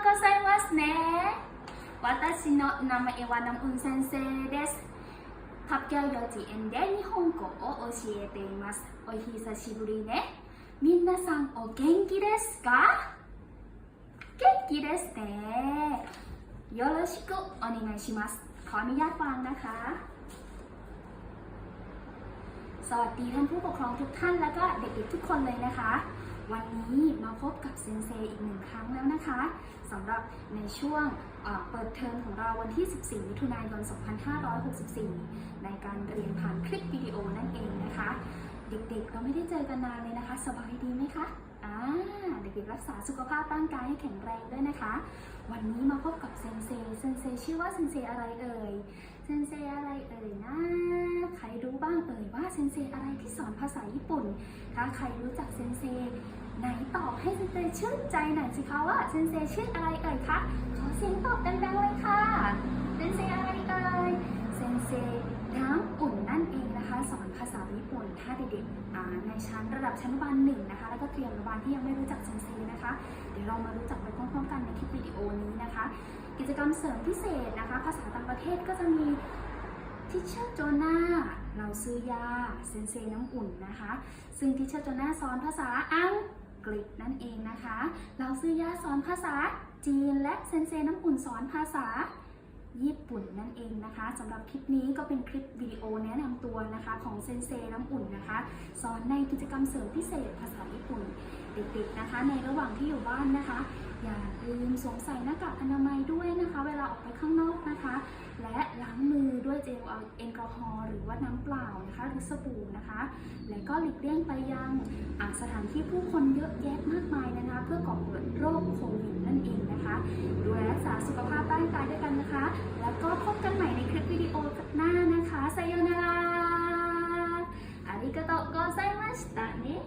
ございますね私の名前はナムウン先生です発表幼稚園で日本語を教えていますお久しぶりね皆さんお元気ですか元気ですねよろしくお願いしますขออนุญาตฟังนะคะ สวัสดีท่านผู้ปกครองทุกท่านและก็เด็กๆทุกคนเลยนะคะ วันนี้มาพบกับเซนเซอีกหนึ่งครั้งแล้วนะคะสำหรับในช่วงเปิดเทอมของเราวันที่ 14 มิถุนายน 2564 ในการเรียนผ่านคลิปวิดีโอนั่นเองนะคะ เด็กๆ เราไม่ได้เจอกันนานเลยนะคะ สบายดีไหมคะอ่าเด็กๆรักษาสุขภาพร่างกายให้แข็งแรงด้วยนะคะ วันนี้มาพบกับเซนเซเซนเซชื่อว่าเซนเซอะไรเอ่ย ซนเซอะไรเอ่ยนะ ใครรู้บ้างเอ่ยว่าเซนเซอะไรที่สอนภาษาญี่ปุ่น ถ้าใครรู้จักเซนเซไหนตอบให้เซนเซชื่นใจหน่อยสิคะว่าเซนเซชื่ออะไรเอ่ยคะ ขอเสียงตอบดังๆเลยค่ะ เซนเซอะไรเอ่ย เซนเซน้ำอุ่นนั่นเองนะคะ สอนภาษาญี่ปุ่น ถ้าเด็กๆอ่าในชั้นระดับชั้นอนุบาลหนึ่งนะคะ แล้วก็เตรียมอนุบาลที่ยังไม่รู้จักเซนเซนะคะ เดี๋ยวเรามารู้จักไปพร้อมๆกันในคลิปวิดีโอนี้นะคะ กิจกรรมเสริมพิเศษนะคะ ภาษา ก็จะมีทิเชอร์โจนาเราซื้อยาเซนเซน้ำอุ่นนะคะ ซึ่งทิเชอร์โจนาสอนภาษาอังกฤษนั่นเองนะคะ เราซื้อยาสอนภาษาจีนและเซนเซน้ำอุ่นสอนภาษาญี่ปุ่นนั่นเองนะคะสำหรับคลิปนี้ก็เป็นคลิปวิดีโอแนะนำตัวนะคะของเซนเซน้ำอุ่นนะคะ สอนในกิจกรรมเสริมพิเศษภาษาญี่ปุ่นเด็กๆนะคะ ในระหว่างที่อยู่บ้านนะคะ อย่าลืมสวมใส่หน้ากากอนามัยด้วยนะคะ เวลาออกไปข้างนอกนะคะ และล้างมือด้วยเจลแอลกอฮอล์หรือว่าน้ำเปล่านะคะหรือสบู่นะคะ และก็หลีกเลี่ยงไปยังสถานที่ผู้คนเยอะแยะมากมายนะคะ เพื่อก่อเกิดโรคโควิดนั่นเองนะคะดูแลรักษาสุขภาพร่างกายด้วยกันนะคะ แล้วก็พบกันใหม่ในคลิปวิดีโอหน้านะคะไซโยนาราอาริกาโตโกไซมาชิตะเนะ